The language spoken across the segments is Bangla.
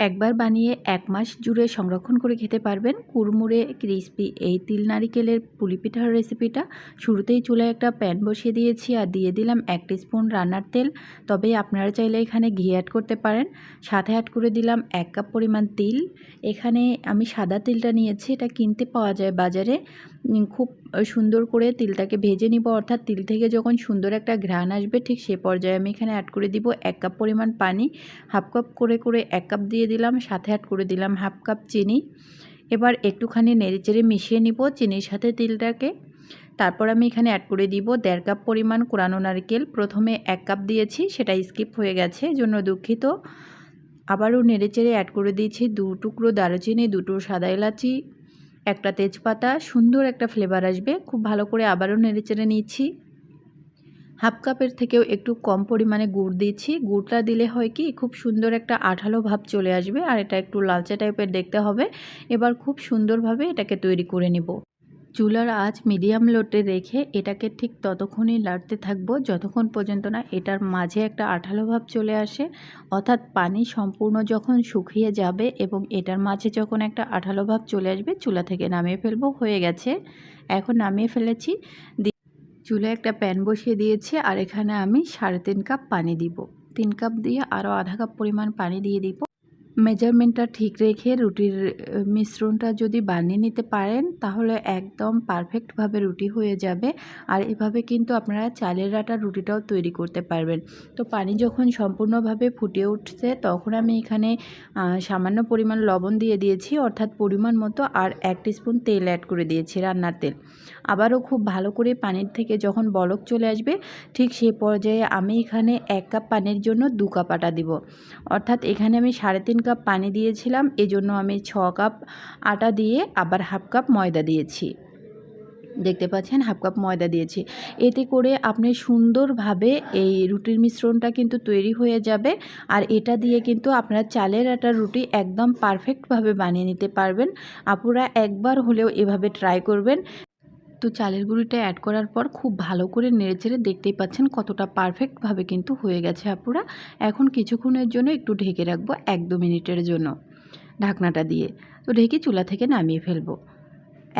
একবার বানিয়ে এক মাস জুড়ে সংরক্ষণ করে খেতে পারবেন কুড়মুড়ে ক্রিসপি। এই তিল নারিকেলের পুলি পিঠার রেসিপিটা শুরুতেই চুলায় একটা প্যান বসিয়ে দিয়েছি আর দিয়ে দিলাম এক স্পুন রান্নার তেল। তবে আপনারা চাইলে এখানে ঘি অ্যাড করতে পারেন। সাথে অ্যাড করে দিলাম এক কাপ পরিমাণ তিল। এখানে আমি সাদা তিলটা নিয়েছি। এটা কিনতে পাওয়া যায় বাজারে। খুব সুন্দর করে তিলটাকে ভেজে নিব। অর্থাৎ তিল থেকে যখন সুন্দর একটা ঘ্রাণ আসবে, ঠিক সে পর্যায়ে আমি এখানে অ্যাড করে দিব এক কাপ পরিমাণ পানি। হাফ কাপ করে করে এক কাপ দিয়ে দিলাম, সাথে অ্যাড করে দিলাম হাফ কাপ চিনি। এবার একটুখানি নেড়েচেড়ে মিশিয়ে নিব চিনির সাথে তিলটাকে। তারপর আমি এখানে অ্যাড করে দিব দেড় কাপ পরিমাণ কোরানো নারকেল। প্রথমে এক কাপ দিয়েছি, সেটা স্কিপ হয়ে গেছে, জন্য দুঃখিত। আবারও নেড়েচেড়ে অ্যাড করে দিয়েছি দু টুকরো দারুচিনি, দুটো সাদা এলাচি একটা তেজপাতা, সুন্দর একটা ফ্লেভার আসবে। খুব ভালো করে আবারও নেড়েচেড়ে নিচ্ছি। হাফ কাপের থেকেও একটু কম পরিমাণে গুড় দিচ্ছি। গুড়টা দিলে হয় কি, খুব সুন্দর একটা আঠালো ভাব চলে আসবে আর এটা একটু লালচে টাইপের দেখতে হবে। এবার খুব সুন্দরভাবে এটাকে তৈরি করে নিব। চুলার আঁচ মিডিয়াম লোটে রেখে এটাকে ঠিক ততক্ষণই লাড়তে থাকব। যতক্ষণ পর্যন্ত না এটার মাঝে একটা আঠালো ভাব চলে আসে, অর্থাৎ পানি সম্পূর্ণ যখন শুকিয়ে যাবে এবং এটার মাঝে যখন একটা আঠালো ভাব চলে আসবে, চুলা থেকে নামিয়ে ফেলব, হয়ে গেছে। এখন নামিয়ে ফেলেছি। চুলায় একটা প্যান বসিয়ে দিয়েছি আর এখানে আমি সাড়ে তিন কাপ পানি দিব। তিন কাপ দিয়ে আরও আধা কাপ পরিমাণ পানি দিয়ে দিব। মেজারমেন্টটা ঠিক রেখে রুটির মিশ্রণটা যদি বানিয়ে নিতে পারেন, তাহলে একদম পারফেক্টভাবে রুটি হয়ে যাবে। আর এভাবে কিন্তু আপনারা চালের আটার রুটিটাও তৈরি করতে পারবেন। তো পানি যখন সম্পূর্ণভাবে ফুটে উঠছে, তখন আমি এখানে সামান্য পরিমাণ লবণ দিয়ে দিয়েছি, অর্থাৎ পরিমাণ মতো, আর এক স্পুন তেল অ্যাড করে দিয়েছি রান্নার তেল। আবারও খুব ভালো করে পানির থেকে যখন বলক চলে আসবে, ঠিক সেই পর্যায়ে আমি এখানে এক কাপ পানির জন্য দু কাপ আটা দিব। অর্থাৎ এখানে আমি সাড়ে তিন কাপ পানি দিয়েছিলাম, এজন্য আমি ছ কাপ আটা দিয়ে আবার হাফ কাপ ময়দা দিয়েছি। দেখতে পাচ্ছেন, হাফ কাপ ময়দা দিয়েছি। এতে করে আপনি সুন্দরভাবে এই রুটির মিশ্রণটা কিন্তু তৈরি হয়ে যাবে আর এটা দিয়ে কিন্তু আপনারা চালের আটার রুটি একদম পারফেক্টভাবে বানিয়ে নিতে পারবেন। আপুরা একবার হলেও এভাবে ট্রাই করবেন। তো চালের গুঁড়িটা অ্যাড করার পর খুব ভালো করে নেড়েচেড়ে দেখতেই পাচ্ছেন কতটা পারফেক্টভাবে কিন্তু হয়ে গেছে আপুরা। এখন কিছুক্ষণের জন্য একটু ঢেকে রাখব এক দু মিনিটের জন্য ঢাকনাটা দিয়ে। তো ঢেকে চুলা থেকে নামিয়ে ফেলব।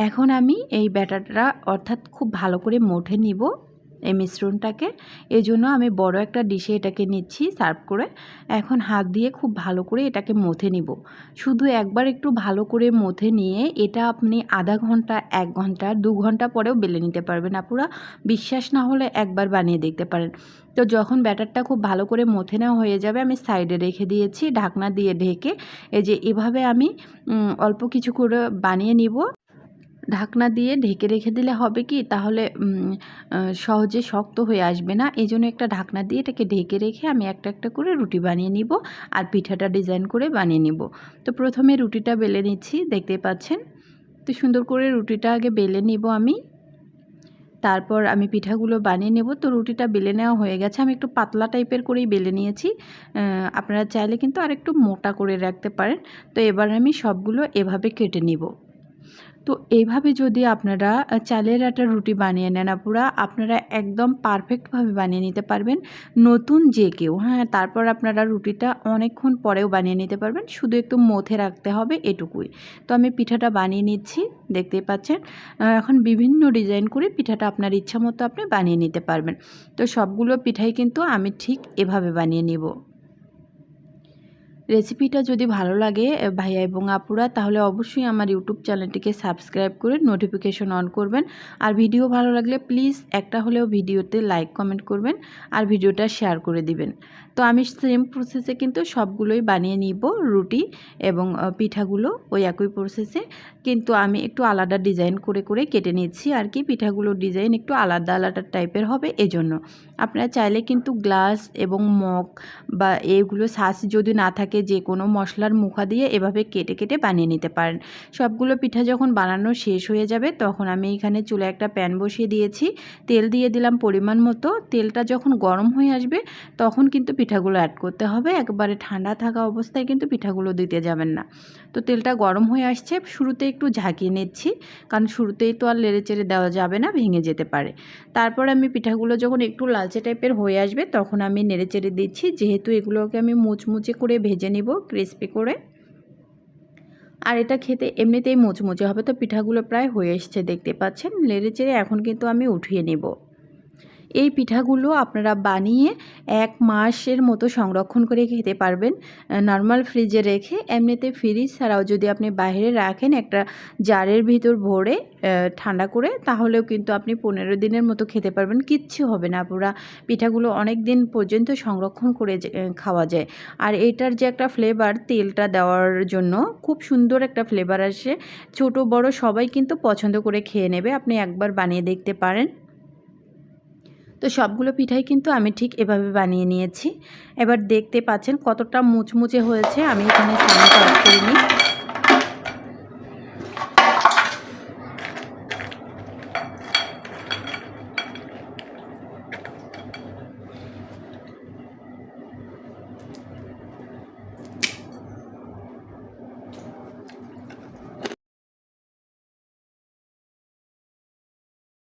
এখন আমি এই ব্যাটারটা অর্থাৎ খুব ভালো করে মোঠে নিব। এই মিশ্রণটাকে। এই জন্য আমি বড় একটা ডিশে এটাকে নিচ্ছি, সার্ভ করে। এখন হাত দিয়ে খুব ভালো করে এটাকে মথে নিব। শুধু একবার একটু ভালো করে মথে নিয়ে এটা আপনি আধা ঘণ্টা, এক ঘণ্টা, দু ঘণ্টা পরেও বেলে নিতে পারবেন আপুরা। বিশ্বাস না হলে একবার বানিয়ে দেখতে পারেন। তো যখন ব্যাটারটা খুব ভালো করে মথে নেওয়া হয়ে যাবে, আমি সাইডে রেখে দিয়েছি, ঢাকনা দিয়ে ঢেকে। এই যে এভাবে আমি অল্প কিছু করে বানিয়ে নিব। ঢাকনা দিয়ে ঢেকে রেখে দিলে হবে কি? তাহলে সহজে শক্ত হয়ে আসবে না। এই জন্য একটা ঢাকনা দিয়ে এটাকে ঢেকে রেখে আমি একটা একটা করে রুটি বানিয়ে নিব আর পিঠাটা ডিজাইন করে বানিয়ে নিব। তো প্রথমে রুটিটা বেলে নিচ্ছি দেখতে পাচ্ছেন? তো সুন্দর করে রুটিটা আগে বেলে নিব আমি। তারপর আমি পিঠাগুলো বানিয়ে নেব। তো রুটিটা বেলে নেওয়া হয়ে গেছে। আমি একটু পাতলা টাইপের করেই বেলে নিয়েছি। আপনারা চাইলে কিন্তু আর একটু মোটা করে রাখতে পারেন। তো এবার আমি সবগুলো এভাবে কেটে নিব। তো এইভাবে যদি আপনারা চালের আটার রুটি বানিয়ে নেন আপুরা, আপনারা একদম পারফেক্টভাবে বানিয়ে নিতে পারবেন। নতুন যে কেউ হ্যাঁ তারপর আপনারা রুটিটা অনেকক্ষণ পরেও বানিয়ে নিতে পারবেন। শুধু একটু মথে রাখতে হবে এটুকুই। তো আমি পিঠাটা বানিয়ে নিচ্ছি, দেখতেই পাচ্ছেন। এখন বিভিন্ন ডিজাইন করে পিঠাটা আপনার ইচ্ছা মতো আপনি বানিয়ে নিতে পারবেন। তো সবগুলো পিঠাই কিন্তু আমি ঠিক এভাবে বানিয়ে নিব। রেসিপিটা যদি ভালো লাগে ভাইয়া এবং আপুরা, তাহলে অবশ্যই আমার ইউটিউব চ্যানেলটিকে সাবস্ক্রাইব করে নোটিফিকেশন অন করবেন। আর ভিডিও ভালো লাগলে প্লিজ একটা হলেও ভিডিওতে লাইক কমেন্ট করবেন আর ভিডিওটা শেয়ার করে দিবেন। তো আমি সেম প্রসেসে কিন্তু সবগুলোই বানিয়ে নিব, রুটি এবং পিঠাগুলো ওই একই প্রসেসে কিন্তু আমি একটু আলাদা ডিজাইন করে করে কেটে নিচ্ছি আর কি, পিঠাগুলোর ডিজাইন একটু আলাদা আলাদা টাইপের হবে এজন্য। আপনারা চাইলে কিন্তু গ্লাস এবং মগ বা এগুলো শাঁস যদি না থাকে যে কোনো মশলার মুখা দিয়ে এভাবে কেটে কেটে বানিয়ে নিতে পারেন। সবগুলো পিঠা যখন বানানো শেষ হয়ে যাবে, তখন আমি এখানে চুলে একটা প্যান বসিয়ে দিয়েছি। তেল দিয়ে দিলাম পরিমাণ মতো। তেলটা যখন গরম হয়ে আসবে, তখন কিন্তু পিঠাগুলো অ্যাড করতে হবে। একবারে ঠান্ডা থাকা অবস্থায় কিন্তু পিঠাগুলো দিতে যাবেন না। তো তেলটা গরম হয়ে আসছে, শুরুতে একটু ঝাঁকিয়ে নিচ্ছি, কারণ শুরুতেই তো আর লেড়ে চেড়ে দেওয়া যাবে না, ভেঙে যেতে পারে। তারপর আমি পিঠাগুলো যখন একটু লালচে টাইপের হয়ে আসবে, তখন আমি নেড়ে চেড়ে দিচ্ছি। যেহেতু এগুলোকে আমি মুচমুচে করে ভেজে ভেজে নিব ক্রিস্পি করে। আর এটা খেতে এমনিতেই মুচমুচে হবে, তো পিঠাগুলো প্রায় হয়ে এসছে, দেখতে পাচ্ছেন? লেড়ে চেড়ে এখন কিন্তু আমি উঠিয়ে নিব। এই পিঠাগুলো আপনারা বানিয়ে এক মাসের মতো সংরক্ষণ করে খেতে পারবেন। নর্মাল ফ্রিজে রেখে এমনিতে ফ্রিজ ছাড়াও যদি আপনি বাইরে রাখেন একটা জারের ভিতর ভরে ঠান্ডা করে, তাহলেও কিন্তু আপনি পনেরো দিনের মতো খেতে পারবেন। কিচ্ছু হবে না, পুরা পিঠাগুলো অনেক দিন পর্যন্ত সংরক্ষণ করে খাওয়া যায়। আর এটার যে একটা ফ্লেভার তেলটা দেওয়ার জন্য খুব সুন্দর একটা ফ্লেভার আসে। ছোট, বড় সবাই কিন্তু পছন্দ করে খেয়ে নেবে। আপনি একবার বানিয়ে দেখতে পারেন। তো সবগুলো পিঠাই কিন্তু আমি ঠিক এভাবে বানিয়ে নিয়েছি। এবার দেখতে পাচ্ছেন কতটা মুচমুচে হয়েছে, আমি এখানে স্নান করিনি।